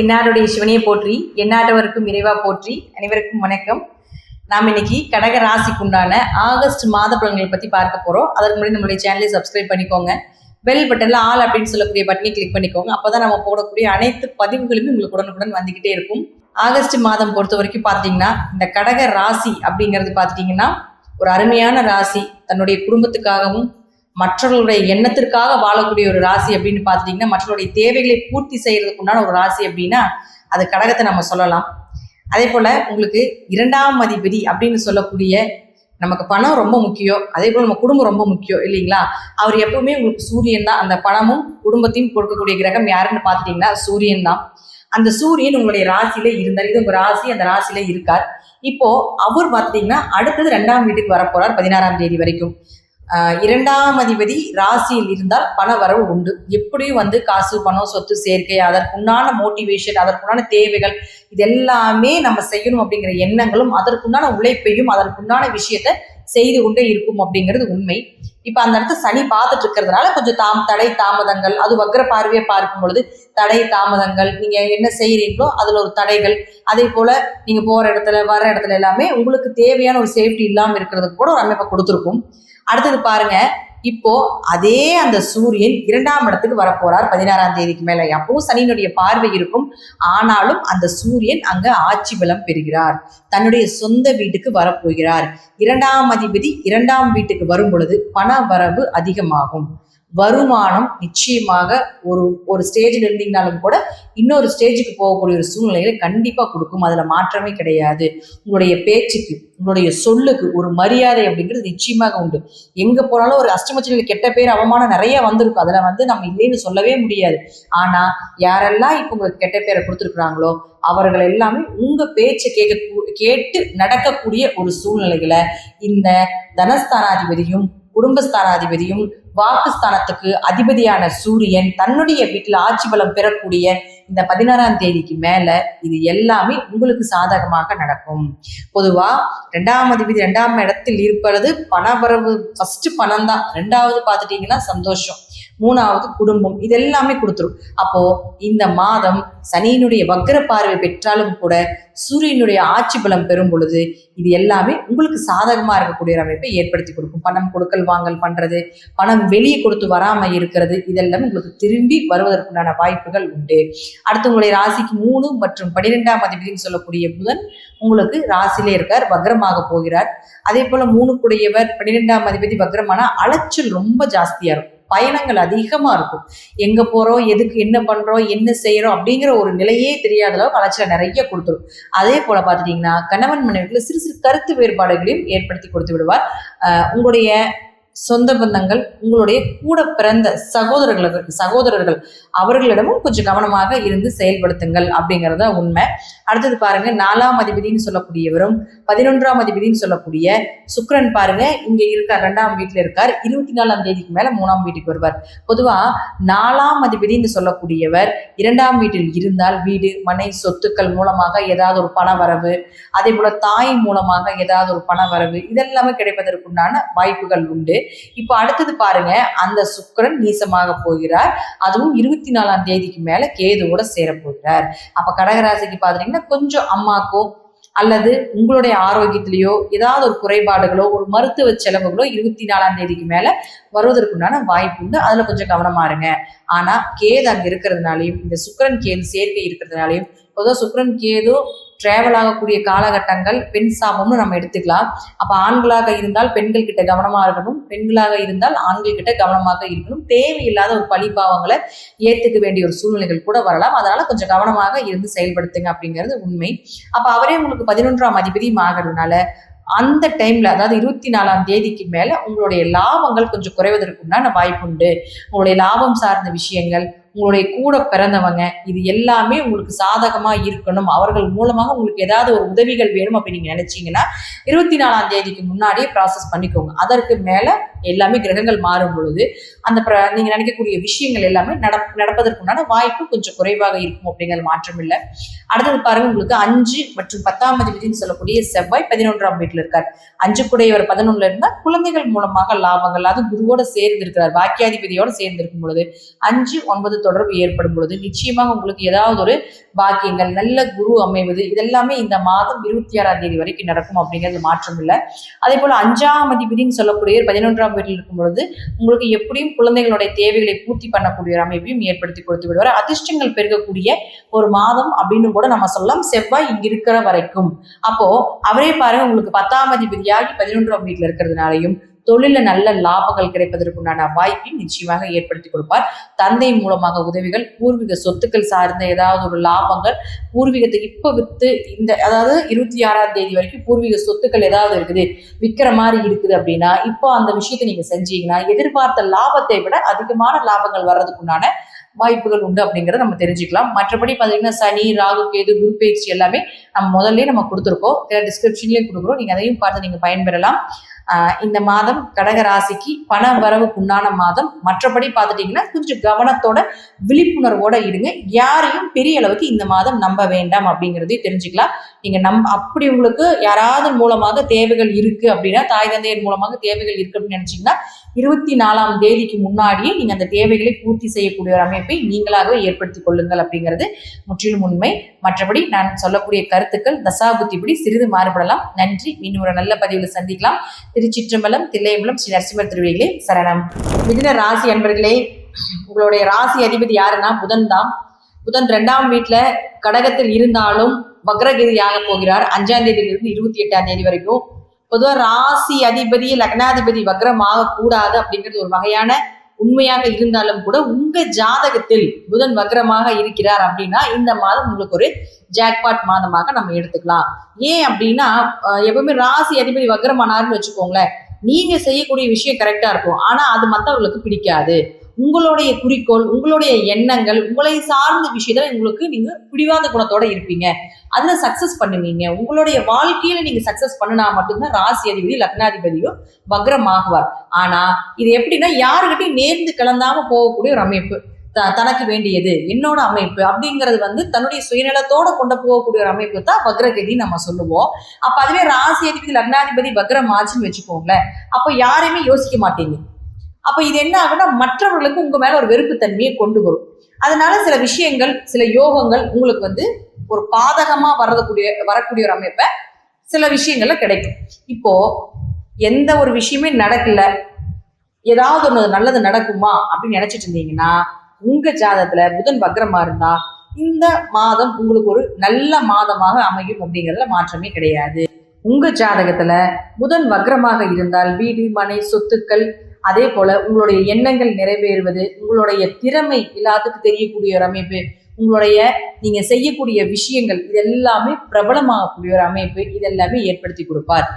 என்னாருடைய சிவனையை போற்றி எந்நாட்டவருக்கும் இறைவா போற்றி. அனைவருக்கும் வணக்கம். நாம் இன்னைக்கு கடக ராசிக்கு உண்டான ஆகஸ்ட் மாத பலன்களை பத்தி பார்க்க போறோம். அதற்கு முன்னாடி நம்மளுடைய சேனலை சப்ஸ்கிரைப் பண்ணிக்கோங்க. பெல் பட்டன்ல ஆல் அப்படின்னு சொல்லக்கூடிய பட்டனை கிளிக் பண்ணிக்கோங்க. அப்பதான் நம்ம போடக்கூடிய அனைத்து பதிவுகளுமே உங்களுக்கு உடனுக்குடன் வந்துகிட்டே இருக்கும். ஆகஸ்ட் மாதம் பொறுத்த வரைக்கும் பார்த்தீங்கன்னா இந்த கடக ராசி அப்படிங்கிறது பார்த்துட்டிங்கன்னா ஒரு அருமையான ராசி. தன்னுடைய குடும்பத்துக்காகவும் மற்றவர்களுடைய எண்ணத்திற்காக வாழக்கூடிய ஒரு ராசி அப்படின்னு பார்த்துட்டிங்கன்னா மற்றவருடைய தேவைகளை பூர்த்தி செய்கிறதுக்குண்டான ஒரு ராசி அப்படின்னா அது கடகத்தை நம்ம சொல்லலாம். அதே போல் உங்களுக்கு இரண்டாம் அதிபதி அப்படின்னு சொல்லக்கூடிய நமக்கு பணம் ரொம்ப முக்கியம். அதே போல் நம்ம குடும்பம் ரொம்ப முக்கியம் இல்லைங்களா? அவர் எப்பவுமே உங்களுக்கு சூரியன் தான். அந்த பணமும் குடும்பத்தையும் கொடுக்கக்கூடிய கிரகம் யாருன்னு பார்த்துட்டிங்கன்னா சூரியன் தான். அந்த சூரியன் உங்களுடைய ராசியில இருந்தார். இது உங்க ராசி அந்த ராசியில இருக்கார். இப்போ அவர் பார்த்தீங்கன்னா அடுத்தது ரெண்டாம் வீட்டுக்கு வரப்போறார் பதினாறாம் தேதி வரைக்கும். இரண்டாம் அதிபதி ராசியில் இருந்தால் பண வரவு உண்டு. எப்படியும் வந்து காசு பணம் சொத்து சேர்க்கை அதற்குண்டான மோட்டிவேஷன் அதற்குண்டான தேவைகள் இது எல்லாமே நம்ம செய்யணும் அப்படிங்கிற எண்ணங்களும் அதற்குண்டான உழைப்பையும் அதற்குண்டான விஷயத்த செய்து கொண்டே இருக்கும் அப்படிங்கிறது உண்மை. இப்ப அந்த இடத்த சனி பார்த்துட்டு இருக்கிறதுனால கொஞ்சம் தாம் தடை தாமதங்கள் அது வக்ர பார்வையை பார்க்கும் பொழுது தடை தாமதங்கள் நீங்க என்ன செய்யறீங்களோ அதுல ஒரு தடைகள் அதே போல நீங்க போற இடத்துல வர இடத்துல எல்லாமே உங்களுக்கு தேவையான ஒரு சேஃப்டி இல்லாம இருக்கிறதுக்கு கூட ஒரு அமைப்பை கொடுத்துருக்கும். அடுத்தது பாருங்க இப்போ அதே அந்த சூரியன் இரண்டாம் இடத்துக்கு வரப்போறார் பதினாறாம் தேதிக்கு மேல. அப்பவும் சனியினுடைய பார்வை இருக்கும். ஆனாலும் அந்த சூரியன் அங்க ஆட்சி பலம் பெறுகிறார். தன்னுடைய சொந்த வீட்டுக்கு வரப்போகிறார். இரண்டாம் அதிபதி இரண்டாம் வீட்டுக்கு வரும் பொழுது பண வரவு அதிகமாகும். வருமானம் நிச்சயமாக ஒரு ஒரு ஸ்டேஜில் இருந்தீங்கனாலும் கூட இன்னொரு ஸ்டேஜுக்கு போகக்கூடிய ஒரு சூழ்நிலைகளை கண்டிப்பாக கொடுக்கும். அதில் மாற்றமே கிடையாது. உங்களுடைய பேச்சுக்கு உங்களுடைய சொல்லுக்கு ஒரு மரியாதை அப்படிங்கிறது நிச்சயமாக உண்டு. எங்கே போனாலும் ஒரு அஷ்டமச்சனில் கெட்ட பேர் அவமானம் நிறைய வந்திருக்கும். அதில் வந்து நம்ம இல்லைன்னு சொல்லவே முடியாது. ஆனால் யாரெல்லாம் இப்போ உங்களுக்கு கெட்ட பேரை கொடுத்துருக்குறாங்களோ அவர்கள் எல்லாமே உங்க பேச்சை கேட்க கேட்டு நடக்கக்கூடிய ஒரு சூழ்நிலைகளை இந்த தனஸ்தானாதிபதியும் குடும்பஸ்தானாதிபதியும் வாக்குஸ்தானத்துக்கு அதிபதியான சூரியன் தன்னுடைய வீட்டில் ஆட்சி பலம் பெறக்கூடிய இந்த பதினாறாம் தேதிக்கு மேல இது எல்லாமே உங்களுக்கு சாதகமாக நடக்கும். பொதுவா ரெண்டாம் அதிபதி ரெண்டாம் இடத்தில் இருப்பது பணவரவு ஃபர்ஸ்ட் பணம் தான் ரெண்டாவது பார்த்துட்டீங்கன்னா சந்தோஷம். மூணாவது குடும்பம். இதெல்லாமே கொடுத்துரும். அப்போ இந்த மாதம் சனியினுடைய வக்கர பார்வை பெற்றாலும் கூட சூரியனுடைய ஆட்சி பலம் பெறும் பொழுது இது எல்லாமே உங்களுக்கு சாதகமா இருக்கக்கூடிய அமைப்பை ஏற்படுத்தி கொடுக்கும். பணம் கொடுக்கல் வாங்கல் பண்றது பணம் வெளியே கொடுத்து வராம இருக்கிறது இதெல்லாம் உங்களுக்கு திரும்பி வருவதற்குண்டான வாய்ப்புகள் உண்டு. அடுத்து உங்களுடைய ராசிக்கு மூணு மற்றும் பன்னிரெண்டாம் அதிபதினு சொல்லக்கூடிய புதன் உங்களுக்கு ராசியிலே இருக்கார் வக்ரமாக போகிறார். அதே போல மூணுக்குடையவர் பன்னிரெண்டாம் அதிபதி வக்ரமான அலைச்சல் ரொம்ப ஜாஸ்தியா இருக்கும். பயணங்கள் அதிகமாக இருக்கும். எங்கே போகிறோம் எதுக்கு என்ன பண்ணுறோம் என்ன செய்கிறோம் அப்படிங்கிற ஒரு நிலையே தெரியாத அளவுக்கு அலைச்சலை நிறைய கொடுத்துரும். அதே போல் பார்த்துட்டிங்கன்னா கணவன் மனைவிக்குள்ள சிறு சிறு கருத்து வேறுபாடுகளையும் ஏற்படுத்தி கொடுத்து விடுவார். உங்களுடைய சொந்த பந்தங்கள் உங்களுடைய கூட பிறந்த சகோதரர்கள் சகோதரர்கள் அவர்களிடமும் கொஞ்சம் கவனமாக இருந்து செயல்படுத்துங்கள் அப்படிங்கிறத உண்மை. அடுத்தது பாருங்க நாலாம் அதிபதினு சொல்லக்கூடியவரும் பதினொன்றாம் அதிபதினு சொல்லக்கூடிய சுக்கரன் பாருங்க இங்க இருக்கார் ரெண்டாம் வீட்டுல இருக்கார் இருபத்தி நாலாம் தேதிக்கு மேல மூணாம் வீட்டுக்கு வருவார். பொதுவா நாலாம் அதிபதினு சொல்லக்கூடியவர் இரண்டாம் வீட்டில் இருந்தால் வீடு மனை சொத்துக்கள் மூலமாக ஏதாவது ஒரு பண வரவு அதே போல தாய் மூலமாக ஏதாவது ஒரு பண வரவு இதெல்லாமே கிடைப்பதற்குண்டான வாய்ப்புகள் உண்டு. இப்போ அடுத்தது பாருங்க அந்த சுக்கரன் நீசமாக போகிறார். அதுவும் இருபத்தி நாலாம் தேதிக்கு மேல கேதுவோட சேர போகிறார். அப்ப கடகராசிக்கு பாத்தீங்கன்னா கொஞ்சம் அம்மாக்கோ அல்லது உங்களுடைய ஆரோக்கியத்திலேயோ ஏதாவது ஒரு குறைபாடுகளோ ஒரு மருத்துவ செலவுகளோ இருபத்தி நாலாம் தேதிக்கு மேல வருவதற்குண்டான வாய்ப்பு உண்டு. அதுல கொஞ்சம் கவனமா இருங்க. ஆனா கேது அங்க இருக்கிறதுனாலையும் இந்த சுக்கரன் கேது சேர்க்கை இருக்கிறதுனாலையும் பொதுவாக சுக்கரன் கேது டிராவல் ஆகக்கூடிய காலகட்டங்கள் பெண் சாபம்னு நம்ம எடுத்துக்கலாம். அப்ப ஆண்களாக இருந்தால் பெண்கள் கிட்ட கவனமா இருக்கணும். பெண்களாக இருந்தால் ஆண்கள் கிட்ட கவனமாக இருக்கணும். தேவையில்லாத ஒரு பழிபாவங்களை ஏத்துக்க வேண்டிய ஒரு சூழ்நிலைகள் கூட வரலாம். அதனால கொஞ்சம் கவனமாக இருந்து செயல்படுத்துங்க அப்படிங்கிறது உண்மை. அப்ப அவரே உங்களுக்கு பதினொன்றாம் அதிபதியும் ஆகிறதுனால அந்த டைம்ல அதாவது இருபத்தி நாலாம் தேதிக்கு மேல உங்களுடைய லாபங்கள் கொஞ்சம் குறைவதற்குண்டான வாய்ப்புண்டு. உங்களுடைய லாபம் சார்ந்த விஷயங்கள் உங்களுடைய கூட பிறந்தவங்க இது எல்லாமே உங்களுக்கு சாதகமா இருக்கணும். அவர்கள் மூலமாக உங்களுக்கு ஏதாவது ஒரு உதவிகள் வேணும் அப்படின்னு நீங்க நினைச்சீங்கன்னா இருபத்தி நாலாம் தேதிக்கு முன்னாடியே ப்ராசஸ் பண்ணிக்கோங்க. அதற்கு மேல எல்லாமே கிரகங்கள் மாறும் பொழுது அந்த பிர நீங்க நினைக்கக்கூடிய விஷயங்கள் எல்லாமே நட நடப்பதற்குண்டான வாய்ப்பு கொஞ்சம் குறைவாக இருக்கும் அப்படிங்கிறது மாற்றம் இல்லை. அடுத்தது பாருங்க உங்களுக்கு அஞ்சு மற்றும் பத்தாம் அதிபதினு சொல்லக்கூடிய செவ்வாய் பதினொன்றாம் வீட்டில் இருக்கார். அஞ்சு குடையவர் பதினொன்னுல இருந்தா குழந்தைகள் மூலமாக லாபங்கள் அது குருவோட சேர்ந்து இருக்கிறார் பாக்கியாதிபதியோட சேர்ந்து இருக்கும் பொழுது. அஞ்சு ஒன்பது தொடர்பு ஏற்படும் பொழுது நிச்சயமாக உங்களுக்கு ஏதாவது ஒரு பாக்கியங்கள் நல்ல குரு அமைவது இதெல்லாமே இந்த மாதம் இருபத்தி ஆறாம் தேதி வரைக்கும் நடக்கும் அப்படிங்கிறது மாற்றம் இல்லை. அதே போல அஞ்சாம் அதிபதினு சொல்லக்கூடிய பதினொன்றாம் வீட்டில் இருக்கும் பொழுது உங்களுக்கு எப்படியும் குழந்தைகளுடைய தேவைகளை பூர்த்தி பண்ணக்கூடிய ஒரு அமைப்பையும் ஏற்படுத்தி கொடுத்து விடுவார். அதிர்ஷ்டங்கள் பெருகக்கூடிய ஒரு மாதம் அப்படின்னு கூட நம்ம சொல்லலாம். செவ்வாய் இங்க இருக்கிற வரைக்கும். அப்போ அவரே பாருங்க உங்களுக்கு பத்தாம் அதிபதியாகி பதினொன்றாம் வீட்டில் இருக்கிறதுனாலையும் தொழில நல்ல லாபங்கள் கிடைப்பதற்குண்டான வாய்ப்பையும் நிச்சயமாக ஏற்படுத்தி கொடுப்பார். தந்தை மூலமாக உதவிகள் பூர்வீக சொத்துக்கள் சார்ந்த ஏதாவது ஒரு லாபங்கள் பூர்வீகத்தை இப்ப வித்து இந்த அதாவது இருபத்தி ஆறாம் தேதி வரைக்கும் பூர்வீக சொத்துக்கள் ஏதாவது இருக்குது விற்கிற மாதிரி இருக்குது அப்படின்னா இப்போ அந்த விஷயத்தை நீங்க செஞ்சீங்கன்னா எதிர்பார்த்த லாபத்தை விட அதிகமான லாபங்கள் வர்றதுக்குண்டான வாய்ப்புகள் உண்டு அப்படிங்கிறத நம்ம தெரிஞ்சுக்கலாம். மற்றபடி பார்த்தீங்கன்னா சனி ராகு கேது குரு பயிற்சி எல்லாமே நம்ம முதல்ல நம்ம கொடுத்துருக்கோம். டிஸ்கிரிப்ஷன்லேயும் கொடுக்குறோம். நீங்கள் அதையும் பார்த்து நீங்கள் பயன்பெறலாம். இந்த மாதம் கடக ராசிக்கு பண வரவுக்கு உண்டான மாதம். மற்றபடி பார்த்துட்டீங்கன்னா கொஞ்சம் கவனத்தோட விழிப்புணர்வோட இருங்க. யாரையும் பெரிய அளவுக்கு இந்த மாதம் நம்ப வேண்டாம் அப்படிங்கிறதையும் தெரிஞ்சுக்கலாம். நீங்க நம் அப்படி உங்களுக்கு யாராவது மூலமாக தேவைகள் இருக்கு அப்படின்னா தாய் தந்தையர் மூலமாக தேவைகள் இருக்கு அப்படின்னு நினைச்சீங்கன்னா இருபத்தி நாலாம் தேதிக்கு முன்னாடியே நீங்க அந்த தேவைகளை பூர்த்தி செய்யக்கூடிய ஒரு அமைப்பை நீங்களாகவே ஏற்படுத்திக் கொள்ளுங்கள் அப்படிங்கிறது முற்றிலும் உண்மை. மற்றபடி நான் சொல்லக்கூடிய கருத்துக்கள் தசாபுத்திப்படி சிறிது மாறுபடலாம். நன்றி. மீண்டும் ஒரு நல்ல பதிவில் சந்திக்கலாம். திருச்சிற்றம்பலம் தில்லையம்பலம் ஸ்ரீ நரசிம்மர் திருவிழிகளே சரணம். மிதின ராசி அன்பர்களே உங்களுடைய ராசி அதிபதி யாருன்னா புதன் தான். புதன் ரெண்டாம் வீட்டில் கடகத்தில் இருந்தாலும் வக்ரகிரியாக போகிறார். அஞ்சாம் தேதியிலிருந்து இருபத்தி எட்டாம் தேதி வரைக்கும். பொதுவாக ராசி அதிபதி லக்னாதிபதி வக்ரமாக கூடாது அப்படிங்கிறது ஒரு வகையான உண்மையாக இருந்தாலும் கூட உங்க ஜாதகத்தில் புதன் வக்ரமாக இருக்கிறார் அப்படின்னா இந்த மாதம் உங்களுக்கு ஒரு ஜாக்பாட் மாதமாக நம்ம எடுத்துக்கலாம். ஏன் அப்படின்னா எப்பவுமே ராசி அதிபதி வக்ரமானார்னு வச்சுக்கோங்களேன். நீங்க செய்யக்கூடிய விஷயம் கரெக்டா இருக்கும். ஆனா அது மற்றவர்களுக்கு பிடிக்காது. உங்களுடைய குறிக்கோள் உங்களுடைய எண்ணங்கள் உங்களை சார்ந்த விஷயத்துல உங்களுக்கு நீங்க பிடிவாத குணத்தோட இருப்பீங்க. அதுல சக்சஸ் பண்ணுவீங்க. உங்களுடைய வாழ்க்கையில நீங்க சக்சஸ் பண்ணினா மட்டும்தான் ராசி அதிபதி லக்னாதிபதியோ வக்ரமாகுவார். ஆனா இது எப்படின்னா யாருக்கிட்டையும் நேர்ந்து கலந்தாம போகக்கூடிய ஒரு அமைப்பு. த- தனக்கு வேண்டியது என்னோட அமைப்பு அப்படிங்கிறது வந்து தன்னுடைய சுயநலத்தோட கொண்டு போகக்கூடிய ஒரு அமைப்பு தான் வக்ரகதி நம்ம சொல்லுவோம். அப்ப அதுவே ராசி அதிபதி லக்னாதிபதி வக்ரம் ஆச்சுன்னு வச்சுக்கோங்களேன். அப்ப யாரையுமே யோசிக்க மாட்டீங்க. அப்ப இது என்ன ஆகுன்னா மற்றவர்களுக்கு உங்க மேல ஒரு வெறுப்புத்தன்மையை கொண்டு வரும். அதனால சில விஷயங்கள் சில யோகங்கள் உங்களுக்கு வந்து ஒரு பாதகமா வரக்கூடிய வரக்கூடிய ஒரு அமைப்பை சில விஷயங்கள்ல கிடைக்கும். இப்போ எந்த ஒரு விஷயமே நடக்கல. ஏதாவது ஒன்று நல்லது நடக்குமா அப்படின்னு நினைச்சிட்டு இருந்தீங்கன்னா உங்க ஜாதகத்துல புதன் வக்ரமா இருந்தா இந்த மாதம் உங்களுக்கு ஒரு நல்ல மாதமாக அமையும் அப்படிங்கிறதுல மாற்றமே கிடையாது. உங்க ஜாதகத்துல புதன் வக்ரமாக இருந்தால் வீடு மனை சொத்துக்கள் அதே போல உங்களுடைய எண்ணங்கள் நிறைவேறுவது உங்களுடைய திறமை எல்லாத்துக்கும் தெரியக்கூடிய ஒரு அமைப்பு. உங்களுடைய நீங்க செய்யக்கூடிய விஷயங்கள் இது எல்லாமே பிரபலமாகக்கூடிய ஒரு அமைப்பு இதெல்லாமே ஏற்படுத்தி கொடுப்பார்.